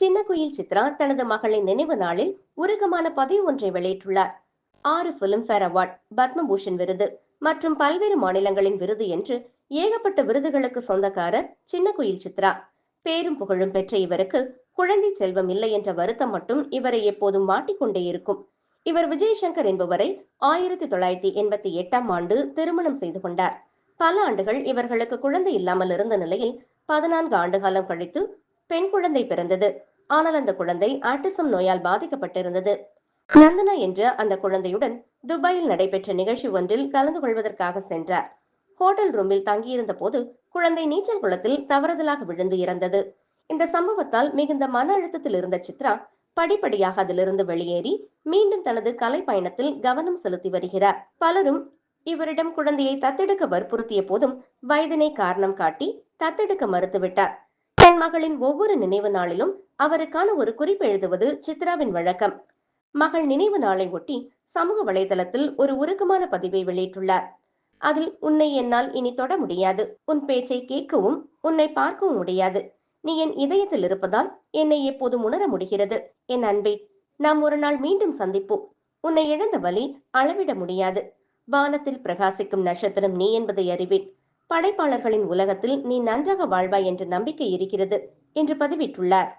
சின்ன குயில் சித்ரா தனது மகளின் நினைவு நாளில் உருக்கமான பதிவு ஒன்றை வெளியிட்டுள்ளார். ஆறு பிலிம்பேர் அவார்ட் பத்மபூஷன் விருது மற்றும் பல்வேறு மாநிலங்களின் விருது என்று ஏகப்பட்ட விருதுகளுக்கு சொந்தக்காரர் சின்ன குயில் சித்ரா. பேரும் புகழும் பெற்ற இவருக்கு குழந்தை செல்வம் இல்லை என்ற வருத்தம் மட்டும் இவரை எப்போதும் மாட்டிக்கொண்டே இருக்கும். இவர் விஜயசங்கர் என்பவரை ஆயிரத்தி தொள்ளாயிரத்தி எண்பத்தி எட்டாம் ஆண்டு திருமணம் செய்து கொண்டார். பல ஆண்டுகள் இவர்களுக்கு குழந்தை இல்லாமல் இருந்த நிலையில் பதினான்கு ஆண்டு காலம் கழித்து பெண் குழந்தை பிறந்தது. ஆனால் அந்த குழந்தை ஆட்டிசம் நோயால் பாதிக்கப்பட்டிருந்தது. நந்தனா என்ற அந்த குழந்தையுடன் துபாயில் நடைபெற்ற நிகழ்ச்சி ஒன்றில் கலந்து கொள்வதற்காக சென்றார். ஹோட்டல் ரூமில் தங்கியிருந்த போது குழந்தை நீச்சல் குளத்தில் தவறுதலாக விழுந்து இறந்தது. இந்த சம்பவத்தால் மிகுந்த மன அழுத்தத்தில் இருந்த சித்ரா படிப்படியாக அதிலிருந்து வெளியேறி மீண்டும் தனது கலை பயணத்தில் கவனம் செலுத்தி வருகிறார். பலரும் இவரிடம் குழந்தையை தத்தெடுக்க வற்புறுத்திய போதும் வயதினை காரணம் காட்டி தத்தெடுக்க மறுத்துவிட்டார். மகளின் ஒவ்வொரு நினைவு நாளிலும் அவருக்கான ஒரு குறிப்பு எழுதுவது சித்ராவின் வழக்கம். மகள் நினைவு நாளை ஒட்டி சமூக வலைதளத்தில் ஒரு உருக்கமான பதிவை வெளியிட்டுள்ளார். அதில் உன்னை என்னால் இனி தொட முடியாது. உன் பேச்சை கேட்கவும் உன்னை பார்க்கவும் முடியாது. நீ என் இதயத்தில் இருப்பதால் என்னை எப்போதும் உணர முடிகிறது. என் அன்பே நாம் ஒரு நாள் மீண்டும் சந்திப்போம். உன்னை இழந்த வலி அளவிட முடியாது. வானத்தில் பிரகாசிக்கும் நட்சத்திரம் நீ என்பதை அறிவேன். படைப்பாளர்களின் உலகத்தில் நீ நன்றாக வாழ்வாய் என்ற நம்பிக்கை இருக்கிறது என்று பதிவிட்டுள்ளார்.